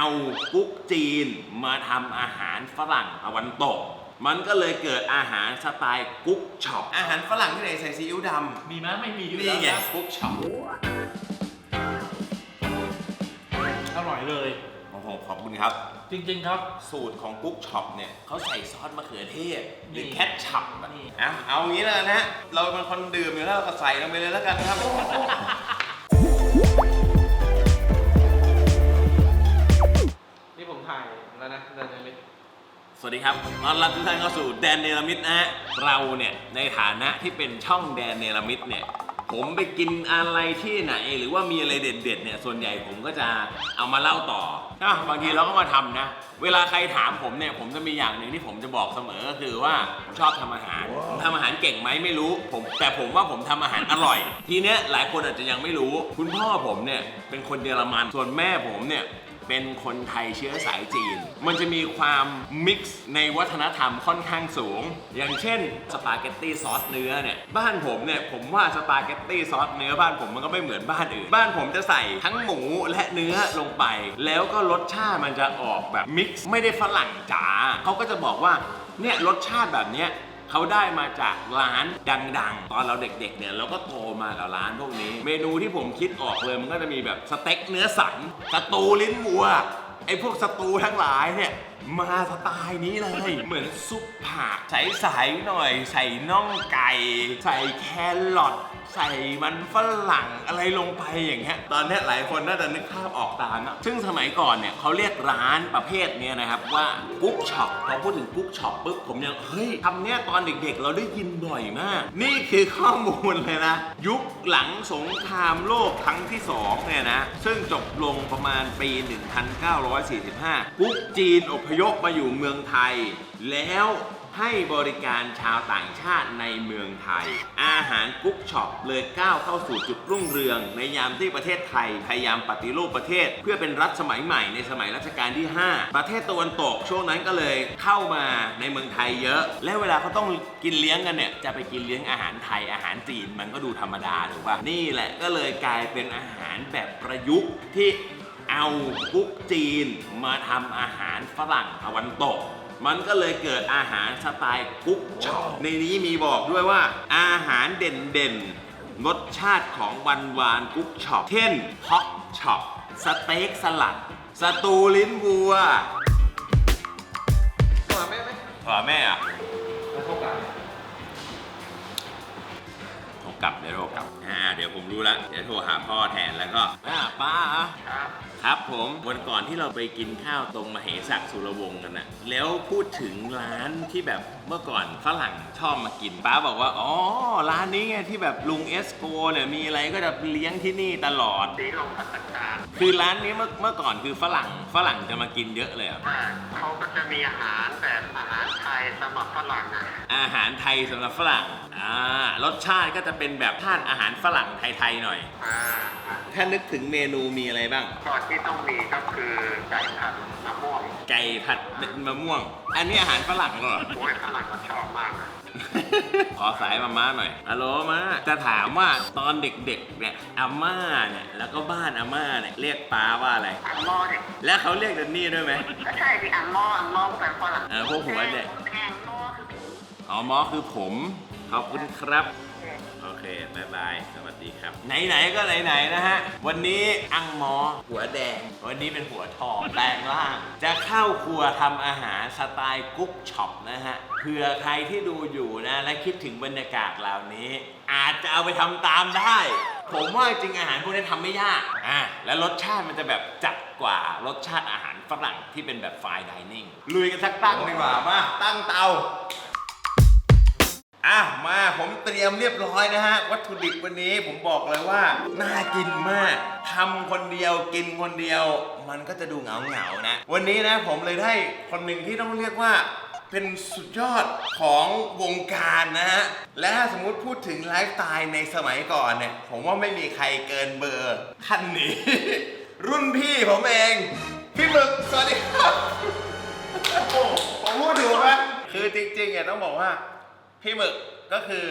เอากุ๊กจีนมาทำอาหารฝรั่งตะวันตก มันก็เลยเกิดอาหารสไตล์กุ๊กช็อป อาหารฝรั่งที่ไหนใส่ซีอิ๊วดมีไหมไม่มีอำยู่นี่แล้วไงนะกุ๊กช็อปอร่อยเลย โอ้โหขอบคุณครับ จริง ๆ ครับ สูตรของกุ๊กช็อปเนี่ยเขาใส่ซอสมะเขือเทศหรือนี่แคทชัพอะนี่เอาเอางี้แล้วกันนะเราเป็นคนดื่มอยู่แล้วเราก็ใส่ลงไปเลยแล้วกันครับ วัสดีครับต้อนรับทุกท่านเข้าสู่แดนเนลมิดนะฮะ เราเนี่ยในฐานะที่เป็นช่องแดนเนลมิดเนี่ย ผมไปกินอะไรที่ไหน หรือว่ามีอะไรเด็ดๆเนี่ยส่วนใหญ่ผมก็จะเอามาเล่าต่อนะบางทีเราก็มาทำนะ เวลาใครถามผมเนี่ยผมจะมีอย่างหนึ่งที่ผมจะบอกเสมอก็คือว่าผมชอบทำอาหารผมทำอาหารเก่งไหมไม่รู้ผม แต่ผมว่าผมทำอาหารอร่อย ทีเนี้ยหลายคนอาจจะยังไม่รู้ คุณพ่อผมเนี่ยเป็นคนเยอรมันส่วนแม่ผมเนี่ย เป็นคนไทยเชื้อสายจีน มันจะมีความมิกซ์ในวัฒนธรรมค่อนข้างสูง อย่างเช่นสปาเกตตี้ซอสเนื้อเนี่ย บ้านผมเนี่ยผมว่าสปาเกตตี้ซอสเนื้อบ้านผมมันก็ไม่เหมือนบ้านอื่น บ้านผมจะใส่ทั้งหมูและเนื้อลงไป แล้วก็รสชาติมันจะออกแบบมิกซ์ไม่ได้ฝรั่งจ๋าเขาก็จะบอกว่าเนี่ยรสชาติแบบเนี้ย เขาได้มาจากร้านดังๆ ตอนเราเด็กๆเนี่ยเราก็โตมากับร้านพวกนี้ เมนูที่ผมคิดออกเลยมันก็จะมีแบบสเต็กเนื้อสันสตูลิ้นวัวไอ้พวกสตูทั้งหลายเนี่ยมาสไตล์นี้เลย เหมือนซุปผักใสๆหน่อย ใส่น่องไก่ ใส่แครอท ใส่มันฝรั่งอะไรลงไปอย่างเงี้ยตอนเนี้ยหลายคนน่าจะนึกภาพออกตามนะซึ่งสมัยก่อนเนี่ยเขาเรียกร้านประเภทเนี้ยนะครับว่ากุ๊กช็อปพอพูดถึงกุ๊กช็อปปุ๊บผมยังเฮ้ยคำเนี้ยตอนเด็กๆ เราได้ยินบ่อยมาก นี่คือข้อมูลเลยนะ ยุคหลังสงครามโลกครั้งที่สองเนี่ยนะซึ่งจบลงประมาณปี 1945กุ๊กจีนอพยพมาอยู่เมืองไทยแล้ว ให้บริการชาวต่างชาติในเมืองไทย อาหารกุ๊กช็อปเลยก้าวเข้าสู่จุดรุ่งเรือง ในยามที่ประเทศไทยพยายามปฏิรูปประเทศ เพื่อเป็นรัฐสมัยใหม่ในสมัยรัชกาลที่ 5 ประเทศตะวันตกช่วงนั้นก็เลยเข้ามาในเมืองไทยเยอะ และเวลาเขาต้องกินเลี้ยงกันเนี่ยจะไปกินเลี้ยงอาหารไทยอาหารจีนมันก็ดูธรรมดาถูกป่ะนี่แหละก็เลยกลายเป็นอาหารแบบประยุกต์ที่เอากุ๊กจีนมาทำอาหารฝรั่งตะวันตก มันก็เลยเกิดอาหารสไตล์กุ๊กช็อปในนี้มีบอกด้วยว่า อาหารเด่นๆรสชาติของวันวานกุ๊กช็อปเช่นฮอกช็อปสเต็กสลัด สตูลิ้นวัวมาไหมไหมขอแม่อะแล้วเข้ากันโทรกลับเดี๋ยวโทรกลับอ่าเดี๋ยวผมรู้ละเดี๋ยวโทรหาพ่อแทนแล้วก็อ่าป้าอะ ครับผมวันก่อนที่เราไปกินข้าวตรงมเหสักสุรวงศ์กันนะแล้วพูดถึงร้านที่แบบเมื่อก่อนฝรั่งชอบมากินป้าบอกว่าอ๋อร้านนี้ไงที่แบบลุงเอสโกเนี่ยมีอะไรก็จะเลี้ยงที่นี่ตลอดสีลงพัฒนาคือร้านนี้เมื่อเมื่อก่อนคือฝรั่งฝรั่งจะมากินเยอะเลยอะเขาก็จะมีอาหารแบบอาหารไทยสำหรับฝรั่งอะอาหารไทยสำหรับฝรั่งอ่ารสชาติก็จะเป็นแบบทานอาหารฝรั่งไทยๆหน่อยอ่าถ้านึกถึงเมนูมีอะไรบ้างก่อนที่ต้องมีก็คือไก่ผัดมะม่วงไก่ผัดมะม่วง อันนี้อาหารฝรั่งเหรอ โอ้ยฝรั่งก็ชอบมากนะขอสายมาม่าหน่อยฮัลโหลมาจะถามว่าตอนเด็กๆเนี่ยอาม่าเนี่ยแล้วก็บ้านอาม่าเนี่ยเรียกป้าว่าอะไร อัมมอเนี่ยและเขาเรียกดันนี่ด้วยไหมก็ใช่ดิอัมมออัมมอก็เป็นฝรั่งเออพวกหัวเนี่ยแดงมอคือผีอ๋อหมอคือผมขอบคุณครับโอเค บายบาย สวัสดีครับ ไหน ๆ ก็ไหน ๆ นะฮะ วันนี้อังหมอ หัวแดง วันนี้เป็นหัวทองแปลงร่าง จะเข้าครัวทำอาหารสไตล์กุ๊กช็อปนะฮะ เผื่อใครที่ดูอยู่นะ และคิดถึงบรรยากาศเหล่านี้ อาจจะเอาไปทำตามได้ ผมว่าจริงอาหารพวกนี้ทำไม่ยาก อะ และรสชาติมันจะแบบจัดกว่ารสชาติอาหารฝรั่งที่เป็นแบบไฟน์ดิเนิ่งลุยกันสักตั้งดีกว่ามาตั้งเตา อะมาผมเตรียมเรียบร้อยนะฮะ วัตถุดิบวันนี้ผมบอกเลยว่า น่ากินมากทำคนเดียวกินคนเดียว มันก็จะดูเหงาเหงานะ วันนี้นะผมเลยได้คนหนึ่งที่ต้องเรียกว่า เป็นสุดยอดของวงการนะฮะ และถ้าสมมุติพูดถึงไลฟ์สไตล์ในสมัยก่อนเนี่ย ผมว่าไม่มีใครเกินเบอร์ท่านนี้ รุ่นพี่ผมเอง พี่หมึกสวัสดีครับโอ้ผมพูดถูกไหมคือจริงๆเนี่ยต้องบอกว่า พี่หมึกก็คือ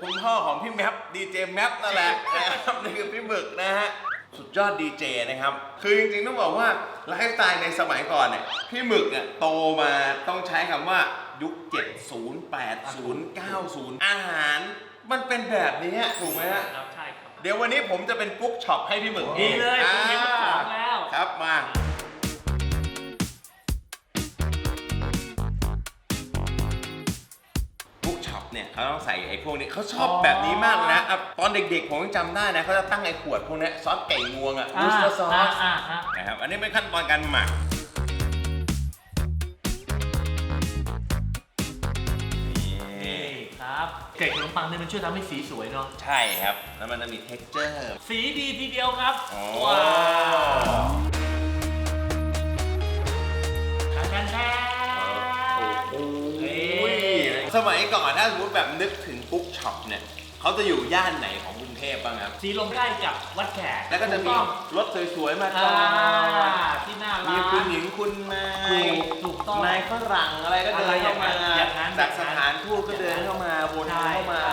คุณพ่อของพี่แมปดีเจแมปนั่นแหละนะครับนี่คือพี่หมึกนะฮะสุดยอดดีเจนะครับ คือจริงๆต้องบอกว่าไลฟ์สไตล์ในสมัยก่อนเนี่ยพี่หมึกเนี่ยโตมาต้องใช้คำว่ายุค 70 80 90 อาหารมันเป็นแบบนี้ถูกไหมฮะครับใช่ครับ เดี๋ยววันนี้ผมจะเป็นกุ๊กช็อปให้พี่หมึกดีเลยอ่าผมเห็นมันของแล้วครับมา เนี่ยเขาต้องใส่ไอ้พวกนี้เขาชอบแบบนี้มากเลยนะอะตอนเด็กๆผมยังจำได้นะเขาจะตั้งไอ้ขวดพวกเนี้ยซอสไก่งวงอะมูสเตอร์ซอสอ่าอ่านะครับอันนี้เป็นขั้นตอนการหมักนี่นี่ครับเกล็ดขนมปังเนี่ยมันช่วยทำให้สีสวยเนาะใช่ครับ แล้วมันจะมี texture สีดีทีเดียวครับอ๋อว้าว มัยก่อนถ้าสมมติแบบนึกถึงปุ๊กช็อปเนี่ย เขาจะอยู่ย่านไหนของกรุงเทพบ้างครับ สีลมใกล้กับวัดแขกแล้วก็จะถูมีต้องรถสวยๆมาจอ่าอดที่หน้ามีร้านคุณหญิงคุณนายถูกถูกต้องนายฝรั่งอะไรก็เดินเข้ามาอะไรอย่างนั้นจากสถานทูตก็เดินเข้ามาวนใช่เข้ามา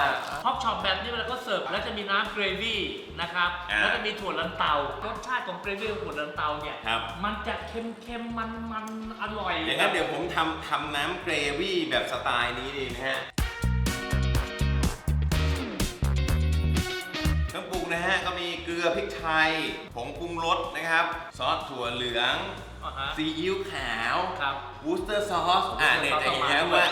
ฮอกช็อปแบบนี้เวลาก็เสิร์ฟแล้วจะมีน้ำเกรวี่นะครับ อ่าแล้วจะมีถั่วลันเตารสชาติของเกรวี่ของถั่วลันเตาเนี่ย ครับ มันจะเค็มๆ มันๆ อร่อยอย่างนั้นเดี๋ยวผมทำทำน้ำเกรวี่แบบสไตล์นี้ดีนะฮะ ฮะก็มีเกลือพริกไทยผงปรุงรสนะครับ ซอสถั่วเหลืองอ่าฮะซีอิ๊วขาวครับวูสเตอร์ซอสอ่าเนี่ยจะเห็นแล้วว่า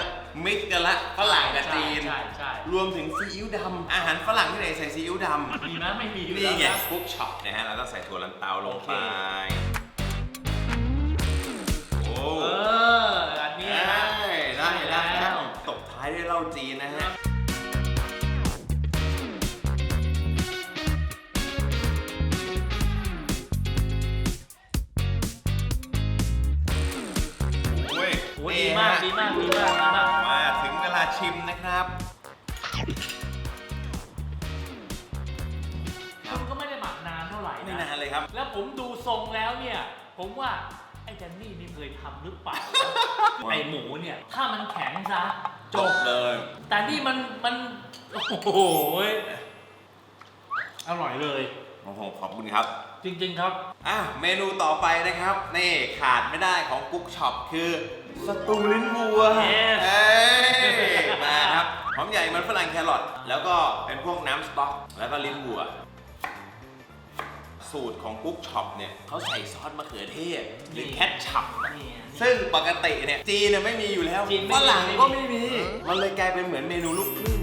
มิกซ์กันละฝรั่งกับจีนใช่ใช่ รวมถึงซีอิ๊วดำอาหารฝรั่งที่ไหนใส่ซีอิ๊วดำ มีนะไม่มีอยู่นี่แล้วไงครับคุกช็อปนะฮะ เราก็ใส่ถั่วลันเตาลงไป โอ้เออ อันนี้ได้นะ ได้ได้แล้ได้วตบท้ายด้วยเหล้าจีนนะฮะ ดีมากฮะดีมากดีมากดีมากมาถึงเวลาชิมนะครับคุณก็ไม่ได้หมักนานเท่าไหร่ไม่นะนานเลยครับ แล้วผมดูทรงแล้วเนี่ย ผมว่าไอ้แจนนี่นี่เคยทำหรือเปล่า ไอ้หมูเนี่ย ถ้ามันแข็งซะ จบเลย แต่นี่มันมัน โอ้โหยอร่อยเลย โอ้โห ขอบคุณครับ จริง ๆ ครับ อะ เมนูต่อไปนะครับ นี่ขาดไม่ได้ของกุ๊กช็อปคือ สตูลิ้นวัว Yes เอ้ยมาครับหอมใหญ่มันฝรั่งแครอทแล้วก็เป็นพวกน้ำสต๊อก แล้วก็ลิ้นวัว สูตรของกุ๊กช็อปเนี่ยเขาใส่ซอสมะเขือเทศ หรือนี่แคทชัพนี่ซึ่งปกติเนี่ยจีนเนี่ยไม่มีอยู่แล้วจีนไม่ฝมีรั่งไม่มีก็ไม่มี มันเลยกลายเป็นเหมือนเมนูลูกครึ่ง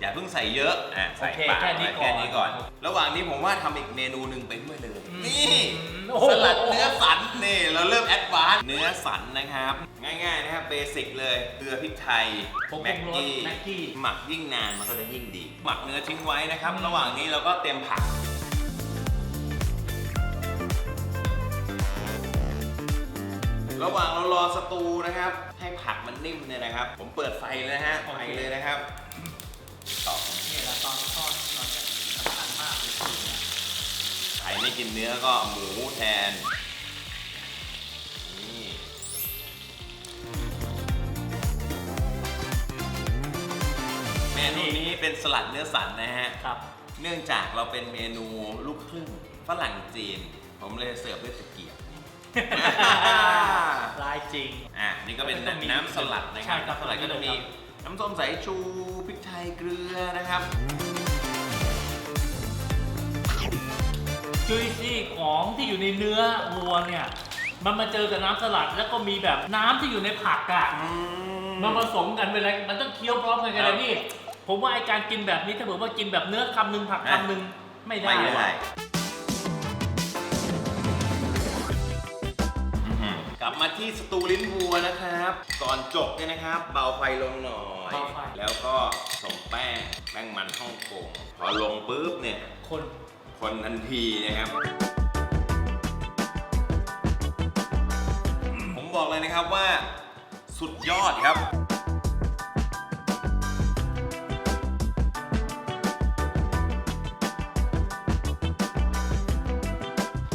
อย่าเพิ่งใส่เยอะอะใส่โอเคปากแค่นี้ไว้ก่อน แค่นี้ก่อน ระหว่างนี้ผมว่าทำอีกเมนูหนึ่งไปด้วยเลยอืมนี่โอ้โห สลัดเนื้อสันนี่เราเริ่มแอดวานซ์เนื้อสันนะครับ ง่ายๆนะครับเบสิกเลยเกลือพริกไทยผงปรุแม็กงรสกี้แม็กกี้หมักยิ่งนานมันก็จะยิ่งดี หมักเนื้อทิ้งไว้นะครับระหว่างนี้เราก็เตรียมผัก ระหว่างเรารอสตูนะครับ ให้ผักมันนิ่มเนี่ยนะครับ ผมเปิดไฟเลยนะฮะไฟเลยนะครับ ต่อเนี่ยแล้วตอนทอดตอนจะสำคัญมากเลยคือเนี่ยใครไม่กินเนื้อก็หมูแทน นี่เมนูนี้เป็นสลัดเนื้อสันนะฮะ ครับ เนื่องจากเราเป็นเมนูลูกครึ่งฝรั่งจีน ผมเลยเสิร์ฟด้วยตะเกียบ ลายจริง อะนี่ก็เป็นต้องมีน้ำสลัดนะคใช่รับครับน้ำสลัดก็จะมี น้ำส้มสายชูพริกไทยเกลือนะครับจุยซี่ของที่อยู่ในเนื้อวัวเนี่ย มันมาเจอกับน้ำสลัด แล้วก็มีแบบน้ำที่อยู่ในผักอะมันผสมกันเป็นอะไรมันต้องเคี้ยวพร้อมกันกันครันะบนี่ ผมว่าไอการกินแบบนี้ถ้าผมว่ากินแบบเนื้อคำหนึ่งผักอะคำหนึ่งไม่ได้ไม่ได้ มาที่สตูลิ้นวัวนะครับ ก่อนจบเนี่ยนะครับ เบาไฟลงหน่อย เบาไฟ แล้วก็ผสมแป้งแป้งมันฮ่องกงพอลงปุ๊บเนี่ยคน คนทันทีนะครับ ผมบอกเลยนะครับว่า สุดยอดครับ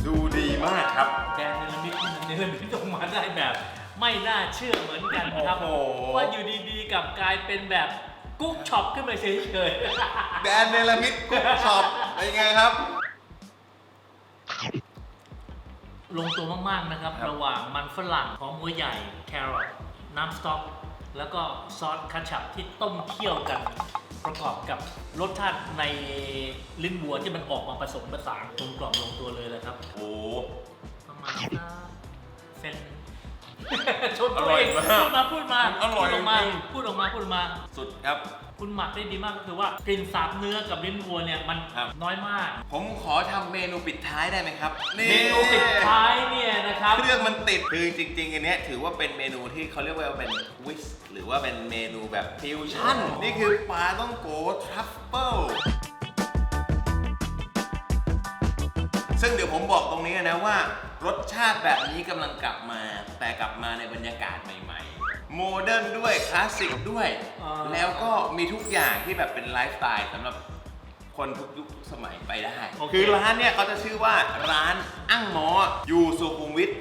ดูดีมากครับแกนเนลมิดเนลมิดออกมา ได้แบบไม่น่าเชื่อเหมือนกันครับ โอ้โห ว่าอยู่ดีๆกลับกลายเป็นแบบกุ๊กช็อปขึ้นไปเฉยแดนเนลมิดกุ๊กช็อปเป็นไงครับ ๆ ลงตัวมากๆนะครับ ครับระหว่างมันฝรั่งของหัวใหญ่ แครอทน้ำสต๊อก แล้วก็ซอสคัตชับที่ต้มเคี่ยวกัน ประกอบกับรสชาติในลิ้นวัวที่มันออกมาผสมผสานกลมกล่อมลงตัวเลยเลยครับ โอ้ประมาณสักเซน ชนอตัวร่อยเองมากพูดมาพูดมาอร่อยพูดออกมาจริง พูดออกมาพูดออกมา สุดครับ คุณหมักได้ดีมากก็คือว่ากลิ่นสาบเนื้อกับลิ้นวัวเนี่ยมันครับ น้อยมาก ผมขอทำเมนูปิดท้ายได้ไหมครับเมนูปิดท้ายเนี่ยนะครับ เครื่องมันติดคือจริง ๆ อันเนี้ยถือว่าเป็นเมนูที่เขาเรียกว่าเป็นวิสหรือว่าเป็นเมนูแบบฟิวชั่นนี่คือปลาต้องโกทรัฟเฟิลซึ่งเดี๋ยวผมบอกตรงนี้นะว่า รสชาติแบบนี้กำลังกลับมา แต่กลับมาในบรรยากาศใหม่ๆ โมเดิร์นด้วย คลาสสิกด้วยอ่าแล้วก็มีทุกอย่างที่แบบเป็นไลฟ์สไตล์สำหรับ คนทุกยุคสมัยไปได้ โอเค คือร้านเนี่ยเขาจะชื่อว่าร้านอั้งหมออยู่สุขุมวิท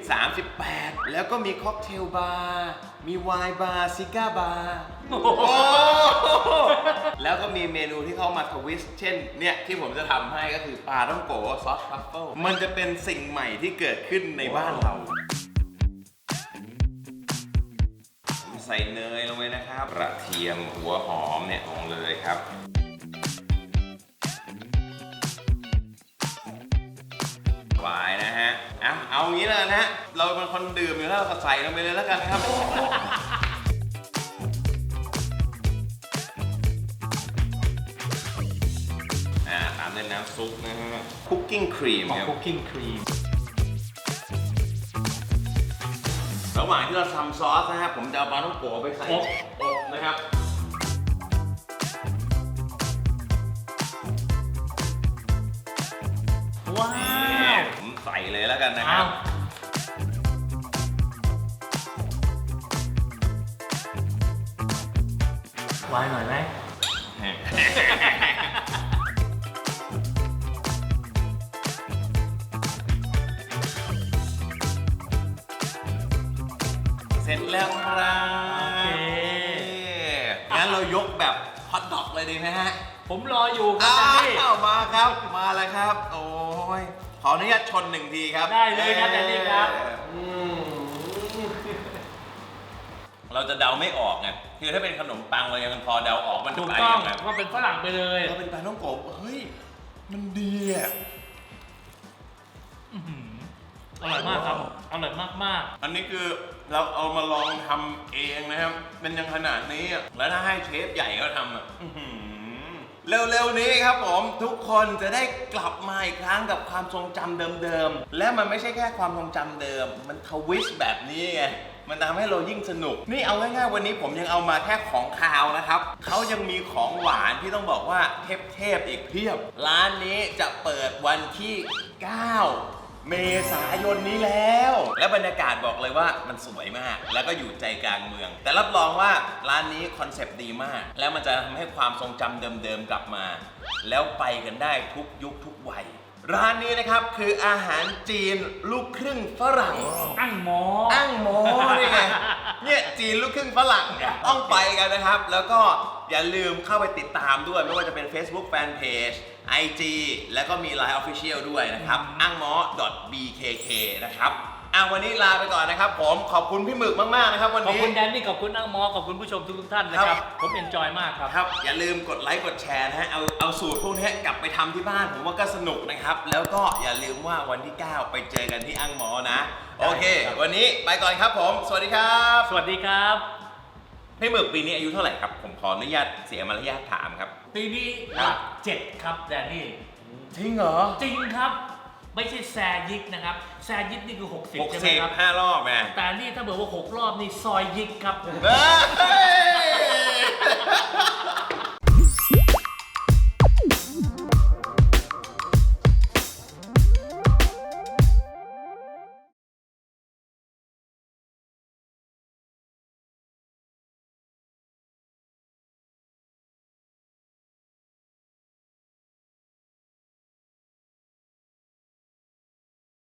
38 แล้วก็มีค็อกเทลบาร์มีไวน์บาร์ซิก้าบาร์โอ้โหโอ้แล้วก็มีเมนูที่เขามาทวิสต์เช่นเนี่ยที่ผมจะทำให้ก็คือปลาต้องโกะซอสทรัฟเฟิลมันจะเป็นสิ่งใหม่ที่เกิดขึ้นในบ้านเรา ใส่เนยลงไปนะครับ กระเทียมหัวหอมเนี่ยลงเลยครับ ฮะเอาเอางี้แล้วกันนะฮะ เราเป็นคนดื่มอยู่แล้วเราก็ใส่ลงไปเลยแล้วกันนะครับ อ่าตามด้วยน้ำซุปนะฮะคุกกิ้งครีมของครับ คุกกิ้งครีม ระหว่างที่เราทำซอสนะครับผมจะเอาปลาท่องโกะไปใส่อบอบนะครับ ว้านี่วผม ใส่เลยแล้วกันนะครัอ้าบววายหน่อยไหมเสร็จแล้วครับโอเคงั้นเรายกแบบฮอตดอกเลยดีไหมฮะ ผมรออยู่ครัอ้บแดนนี่าวมาครับ มาเลยครับ โอ้ยข ออนุญาตชนหนึ่งทีครับได้เลยครับแดนนี่ครับอืมเราจะเดาไม่ออกไงคือถ้าเป็นขนมปังเรายังพอเดาออกมันจะถูกไปต้องยังไงว่าเป็นฝรั่งไปเลยเราเป็นปลาท่องโกะเฮ้ย มันดีอะอื้อหืออร่อยมากครับอร่อยมากอันนี้คือเราเอามาลองทำเองนะครับเป็นยังขนาดนี้อะแล้วถ้าให้เชฟใหญ่เขาทำอะอื้อหือ เร็วๆนี้ครับผมทุกคนจะได้กลับมาอีกครั้งกับความทรงจำเดิมๆ และมันไม่ใช่แค่ความทรงจำเดิม มันทวิสต์แบบนี้ไงมันทำให้เรายิ่งสนุก นี่เอาง่ายๆวันนี้ผมยังเอามาแค่ของคาวนะครับเขายังมีของหวานที่ต้องบอกว่าเทพๆอีกเพียบ ร้านนี้จะเปิดวันที่ 9 เมษายนนี้แล้ว และบรรยากาศบอกเลยว่ามันสวยมาก แล้วก็อยู่ใจกลางเมือง แต่รับรองว่าร้านนี้คอนเซปต์ดีมาก แล้วมันจะทำให้ความทรงจำเดิมๆกลับมา แล้วไปกันได้ทุกยุคทุกวัย ร้านนี้นะครับคืออาหารจีนลูกครึ่งฝรั่งๆอั้งหมอ อ้างโมนี่ไงเนี่ยจีนลูกครึ่งฝรั่งเนี่ยต้องไปกันนะครับ แล้วก็อย่าลืมเข้าไปติดตามด้วย ไม่ว่าจะเป็น Facebook Fanpage IG แล้วก็มี Line Official ด้วยนะครับอ้างมอ .bkk นะครับอะวันนี้ลาไปก่อนนะครับ ผมขอบคุณพี่หมึกมากๆนะครับ วันขอบนี้ คุณแดนนี่ขอบคุณอั้งหมอขอบคุณผู้ชมทุกๆท่านนะคครัรับบผมเอนจอยมากครับ ครับอย่าลืมกดไลค์กดแชร์นะฮะเอาเอาสูตรพวกนี้กลับไปทำที่บ้านผมว่าก็สนุกนะครับ แล้วก็อย่าลืมว่าวันที่ 9 ไปเจอกันที่อังหมอนะ โอเค ครับ วันนี้ไปก่อนครับผม สวัสดีครับสวัสดีครับ พี่หมึกปีนี้อายุเท่าไหร่ครับ ผมขออนุญาตเสียมารยาทถามครับ ปีนี้คหรับลักเจ็ดครับแดนนี่ จริงเหรอ จริงครับ ไม่ใช่แซยิกนะครับ แซยิกนี่คือ 60 หกใช่ไหมสิบครับ ห้ารอบแม่แต่นี่ถ้าเบิดว่า 6 รอบนี่ซอยยิกครับ เฮ้ย